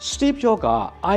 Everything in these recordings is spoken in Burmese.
Steve Jobs က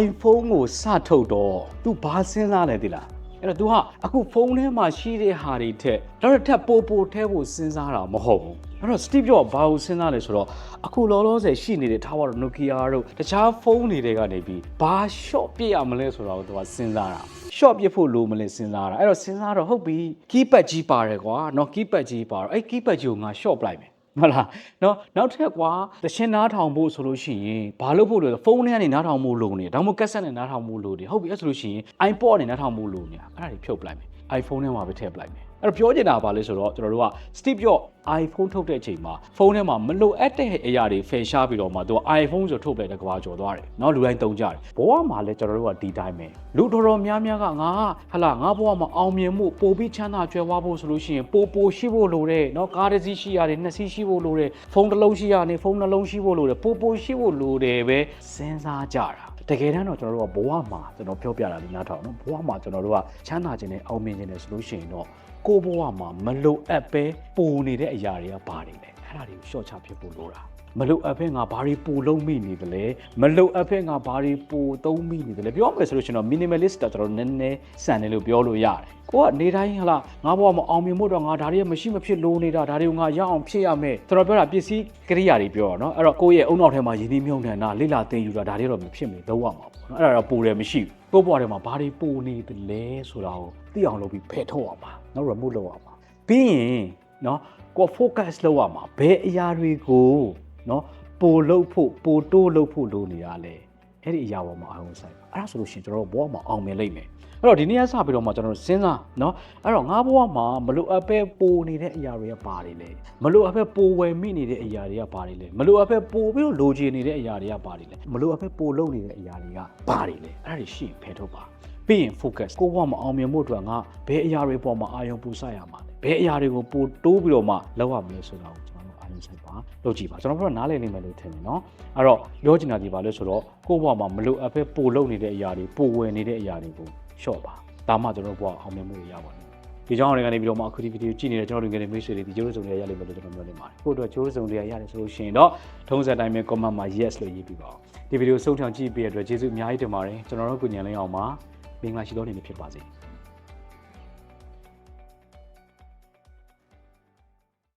iPhone ကိုစထုတ်တော့ तू ဘာစဉ်းစားလဲသိလားအဲ့တော့ तू ဟာအခုဖုန်းထဲမှာရှိတဲ့ဟာတွေထက်တော့ထက်ပိုပိုထဲဖို့စဉ်းစားတာမဟုတ်ဘူးအဲ့တော့ Steve Jobs ဘာကိုစဉ်းစားလဲဆိုတော့အခုလောလောဆယ်ရှိနေတဲ့ထားပါတော့ Nokia တို့တခြားဖုန်းတွေတွေကနေပြီးဘာ short ပြရမလဲဆိုတော့ तू ကစဉ်းစားတာ short ပြဖို့လိုမလဲစဉ်းစားတာအဲ့တော့စဉ်းစားတော့ဟုတ်ပြီ keypad ကြီးပါတယ်ကွာเนาะ keypad ကြီးပါတော့အဲ့ keypad ကြီးကိုငါ short ပလိုက်မယ် ဟုတ်လားနော်နောက်ထပ်ကွာတရှင်းနားထောင်ဖို့ဆိုလို့ရှိရင်ဘာလို့ဖို့လို့ဖုန်းထဲကနေနားထောင်ဖို့လိုနေဒါမှမဟုတ်ကက်ဆက်နဲ့နားထောင်ဖို့လိုနေဟုတ်ပြီအဲ့ဆိုလို့ရှိရင် iPod နဲ့နားထောင်ဖို့လိုနေတာအဲ့ဒါတွေဖြုတ်ပလိုက်မယ် iPhone ထဲမှာပဲထည့်ပလိုက်မယ် အဲ့တော့ပြောချင်တာပါလဲဆိုတော့ကျွန်တော်တို့က Steve Jobs iPhone ထုတ်တဲ့အချိန်မှာဖုန်းထဲမှာမလိုအပ်တဲ့အရာတွေဖယ်ရှားပြီးတော့မှသူက iPhone ဆိုထုတ်ပယ်တဲ့ကဘာကျော်သွားတယ်။နောက်လူတိုင်းသုံးကြတယ်။ဘဝမှာလည်းကျွန်တော်တို့ကဒီတိုင်းပဲ။လူတော်တော်များများကငါဟလာငါဘဝမှာအောင်မြင်မှုပိုပြီးချမ်းသာကြွယ်ဝဖို့ဆိုလို့ရှိရင်ပိုပိုရှိဖို့လိုတယ်။နော်ကားတစ်စီးရှိရတယ်၊နှစ်စီးရှိဖို့လိုတယ်၊ဖုန်းတစ်လုံးရှိရတယ်၊ဖုန်းနှလုံးရှိဖို့လိုတယ်၊ပိုပိုရှိဖို့လိုတယ်ပဲစဉ်းစားကြတာ။ တကယ်တမ်းတော့ကျွန်တော်တို့ကဘဝမှာကျွန်တော်ပြောပြတာလေးနားထောင်နော်ဘဝမှာကျွန်တော်တို့ကချမ်းသာခြင်းနဲ့အောင်မြင်ခြင်းနဲ့ဆိုလို့ရှိရင်တော့ကိုယ့်ဘဝမှာမလိုအပ်ပဲပိုနေတဲ့အရာတွေကဘာတွေလဲအဲ့ဒါတွေကိုရှော့ချဖြစ်ဖို့လိုတာ မလိုအပ်ဖဲငါဘာတွေပိုလုံးမိနေတယ်လဲမလိုအပ်ဖဲငါဘာတွေပိုသုံးမိနေတယ်လဲပြောမယ်ဆိုလို့ရှိရင်တော့ minimalist တော့ကျွန်တော်နည်းနည်းစံတယ်လို့ပြောလို့ရတယ်ကိုကနေတိုင်းဟလာငါဘဝမှာအောင်မြင်ဖို့တော့ငါဒါတွေကမရှိမဖြစ်လိုနေတာဒါတွေကိုငါရအောင်ဖြစ်ရမယ်ကျွန်တော်ပြောတာပစ္စည်းကိရိယာတွေပြောတာเนาะအဲ့တော့ကိုယ့်ရဲ့အုံနောက်ထဲမှာရင်းနှီးမြှုပ်နှံတာလိလာသင်ယူတာဒါတွေတော့မဖြစ်မီလုံးဝမှာပေါ့เนาะအဲ့ဒါတော့ပိုတယ်မရှိဘူးကိုယ့်ဘဝထဲမှာဘာတွေပိုနေတယ်လဲဆိုတာကိုသိအောင်လုပ်ပြီးဖယ်ထုတ်ရမှာเนาะ remove လုပ်ရမှာပြီးရင်เนาะကိုယ် focus လုပ်ရမှာဘယ်အရာတွေကို เนาะပိုလုပ်ဖို့ပိုတိုးလုပ်ဖို့လိုနေတာလဲအဲ့ဒီအရာပေါ်မှာအာရုံစိုက်အဲ့ဒါဆိုလို့ရှိရင်ကျွန်တော်တို့ဘဝမှာအောင်မြင်လိမ့်မယ်အဲ့တော့ဒီနေ့ကစပြီးတော့မှကျွန်တော်တို့စဉ်းစားเนาะအဲ့တော့ငါဘဝမှာမလိုအပ်ပဲပိုနေတဲ့အရာတွေကဘာတွေလဲမလိုအပ်ပဲပိုဝယ်မိနေတဲ့အရာတွေကဘာတွေလဲမလိုအပ်ပဲပိုပြီးတော့လိုချင်နေတဲ့အရာတွေကဘာတွေလဲမလိုအပ်ပဲပိုလုပ်နေတဲ့အရာတွေကဘာတွေလဲအဲ့ဒါတွေရှိရင်ဖယ်ထုတ်ပါပြီးရင် focus ကိုယ့်ဘဝမှာအောင်မြင်ဖို့အတွက်ငါဘယ်အရာတွေပေါ်မှာအာရုံပူစရမှာလဲဘယ်အရာတွေကိုပိုတိုးပြီးတော့မှလောက်ရမလဲဆိုတာကိုကျွန်တော် တော် တို့အာရုံစိုက်ပါလုပ်ကြည့်ပါကျွန်တော်တို့ကနားလည်နိုင်မယ်လို့ထင်တယ်နော်အဲ့တော့ပြောချင်တာဒီပါလဲဆိုတော့ကိုယ့်ဘဝမှာမလိုအပ်ပဲပိုလုပ်နေတဲ့အရာတွေပိုဝယ်နေတဲ့အရာတွေကိုလျှော့ပါဒါမှကျွန်တော်တို့ဘဝအောင်မြင်မှုတွေရပါလိမ့်မယ်ဒီကြောင့်လည်းကနေပြီးတော့မှအခုဒီဗီဒီယိုကြည့်နေတဲ့ကျွန်တော်တို့ငယ်တဲ့မိတ်ဆွေတွေဒီကျိုးစုံတွေရလိမ့်မယ်လို့ကျွန်တော်ပြောနေပါတယ်ကိုယ့်အတွက်ကျိုးစုံတွေရတယ်ဆိုလို့ရှိရင်တော့ထုံးစံတိုင်းပဲ comment မှာ yes လို့ရေးပြပါဦးဒီဗီဒီယိုဆုံးဖြောင်ကြည့်ပေးတဲ့အတွက်ကျေးဇူးအများကြီးတင်ပါတယ်ကျွန်တော်တို့ကုညံလင်းအောင်ပါမင်္ဂလာရှိသောနေ့ဖြစ်ပါစေ